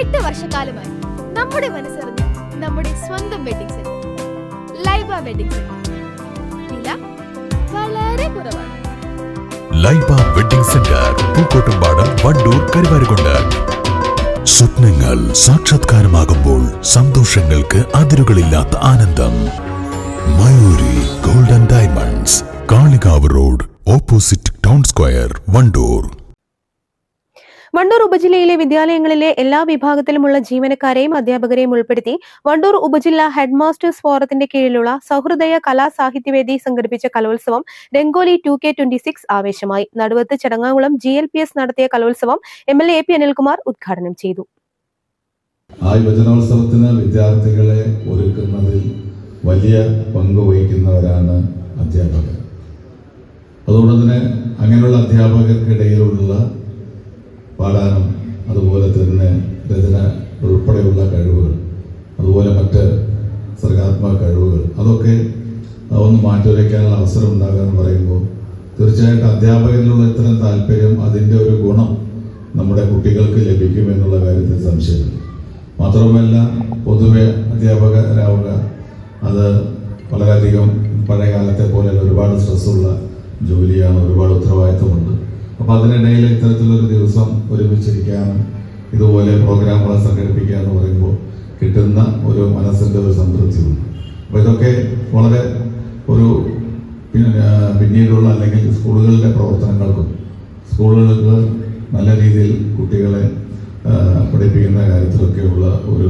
എട്ട് വർഷക്കാലമായി നമ്മുടെ മനസ്സറിഞ്ഞ് നമ്മുടെ സ്വന്തം wedding centre Laiba wedding centre വില വളരെ കുറവാണ്. Laiba wedding centre Pookkottumpadam Wandoor Karuvarakundu. സ്വപ്നങ്ങൾ സാക്ഷാത്കാരമാകുമ്പോൾ സന്തോഷങ്ങൾക്ക് അതിരുകളില്ലാത്ത ആനന്ദം. Mayuri golden diamonds Kalikavu road opposite town square Wandoor. Wandoor ഉപജില്ലയിലെ വിദ്യാലയങ്ങളിലെ എല്ലാ വിഭാഗത്തിലുമുള്ള ജീവനക്കാരെയും അധ്യാപകരെയും ഉൾപ്പെടുത്തി വണ്ടൂർ ഉപജില്ല ഹെഡ് മാസ്റ്റേഴ്സ് ഫോറത്തിന്റെ കീഴിലുള്ള സൗഹൃദയ കലാ സാഹിത്യവേദി സംഘടിപ്പിച്ച കലോത്സവം Rangoli two K twenty six ആവേശമായി. Naduvath Chadangakulam G L P S നടത്തിയ കലോത്സവം M L A P Anilkumar ഉദ്ഘാടനം ചെയ്തു. വിദ്യാർത്ഥികളെ ഒരുക്കുന്നതിൽ വലിയ പങ്ക് വഹിക്കുന്നവരാണ് അധ്യാപകർ. അതുകൊണ്ട് തന്നെ അങ്ങനെയുള്ള അധ്യാപകർക്കിടയിലുള്ള പാടാനും അതുപോലെ തന്നെ രചന ഉൾപ്പെടെയുള്ള കഴിവുകൾ അതുപോലെ മറ്റ് സർഗാത്മക കഴിവുകൾ അതൊക്കെ ഒന്ന് മാറ്റിവരയ്ക്കാനുള്ള അവസരം ഉണ്ടാകുക എന്ന് പറയുമ്പോൾ തീർച്ചയായിട്ടും അധ്യാപകരിലുള്ള ഇത്തരം താല്പര്യം അതിന്റെ ഒരു ഗുണം നമ്മുടെ കുട്ടികൾക്ക് ലഭിക്കും എന്നുള്ള കാര്യത്തിൽ സംശയമില്ല. മാത്രമല്ല പൊതുവെ അധ്യാപകരാവുക അത് വളരെയധികം പഴയ കാലത്തെ പോലെ ഒരുപാട് സ്ട്രെസ്സുള്ള ജോലിയാണ് ഒരുപാട് ഉത്തരവാദിത്തമുണ്ട് അപ്പോൾ അതിനിടയിൽ ഇത്തരത്തിലൊരു ദിവസം ഒരുമിച്ചിരിക്കാനും ഇതുപോലെ പ്രോഗ്രാമുകൾ സംഘടിപ്പിക്കുക എന്ന് പറയുമ്പോൾ കിട്ടുന്ന ഒരു മനസ്സിന്റെ ഒരു സംതൃപ്തിയുണ്ട്. അപ്പോൾ ഇതൊക്കെ വളരെ ഒരു പിന്നെ പിന്നീടുള്ള അല്ലെങ്കിൽ സ്കൂളുകളിലെ പ്രവർത്തനങ്ങൾക്കും സ്കൂളുകൾക്ക് നല്ല രീതിയിൽ കുട്ടികളെ പഠിപ്പിക്കുന്ന കാര്യത്തിലൊക്കെയുള്ള ഒരു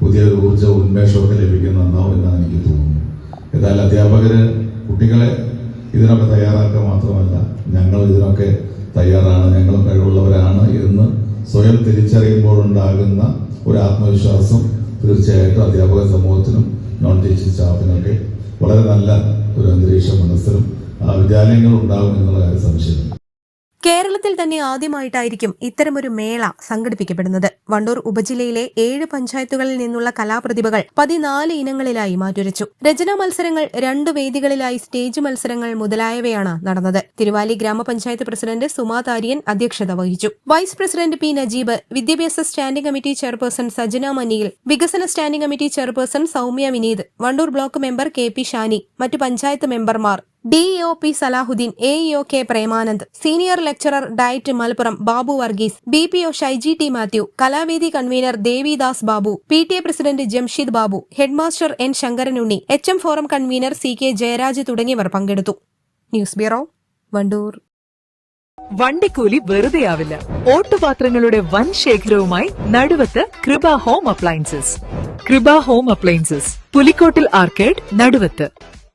പുതിയ ഊർജ ഉന്മേഷമൊക്കെ ലഭിക്കുന്നുണ്ടാവും എന്നാണ് എനിക്ക് തോന്നുന്നത്. ഏതായാലും അധ്യാപകര് കുട്ടികളെ ഇതിനൊക്കെ തയ്യാറാക്കുക മാത്രമല്ല ഞങ്ങൾ ഇതിനൊക്കെ തയ്യാറാണ്. ഞങ്ങളും കഴിവുള്ളവരാണ്. എന്ന് സ്വയം തിരിച്ചറിയുമ്പോഴുണ്ടാകുന്ന ഒരു ആത്മവിശ്വാസം തീർച്ചയായിട്ടും അധ്യാപക സമൂഹത്തിനും നോൺ ടീച്ചിങ് സ്റ്റാഫിനൊക്കെ വളരെ നല്ല ഒരു അന്തരീക്ഷം മനസ്സിലും വിദ്യാലയങ്ങൾ ഉണ്ടാകും എന്നുള്ള കാര്യം സംശയമില്ല. കേരളത്തിൽ തന്നെ ആദ്യമായിട്ടായിരിക്കും ഇത്തരമൊരു മേള സംഘടിപ്പിക്കപ്പെടുന്നത്. വണ്ടൂർ ഉപജില്ലയിലെ ഏഴ് പഞ്ചായത്തുകളിൽ നിന്നുള്ള കലാപ്രതിഭകൾ പതിനാല് ഇനങ്ങളിലായി മാറ്റുരച്ചു. രചനാ മത്സരങ്ങൾ രണ്ടു വേദികളിലായി സ്റ്റേജ് മത്സരങ്ങൾ മുതലായവയാണ് നടന്നത്. തിരുവാലി ഗ്രാമപഞ്ചായത്ത് പ്രസിഡന്റ് സുമാ താരിയൻ അധ്യക്ഷത വഹിച്ചു. വൈസ് പ്രസിഡന്റ് പി നജീബ് വിദ്യാഭ്യാസ സ്റ്റാൻഡിംഗ് കമ്മിറ്റി ചെയർപേഴ്സൺ സജന മനിയിൽ വികസന standing committee chairperson Soumya Vineeth Wandoor block member K P Shani മറ്റു പഞ്ചായത്ത് മെമ്പർമാർ DEO P Salahuddin AEO K Premanand senior lecturer DIET Malappuram Babu Varghese B P O Shaiji T Mathew Kalavedi convener Devidas Babu P T A president Jamsheed Babu headmaster N Sankaranunni H M forum convener C K Jayaraj തുടങ്ങിയവർ പങ്കെടുത്തു. News bureau Wandoor. വണ്ടിക്കൂലി വെറുതെയാവില്ല. ഓട്ടുപാത്രങ്ങളുടെ വൻ ശേഖരവുമായി Naduvath Krupa home appliances. Krupa home appliances Pulikkottil arcade Naduvath.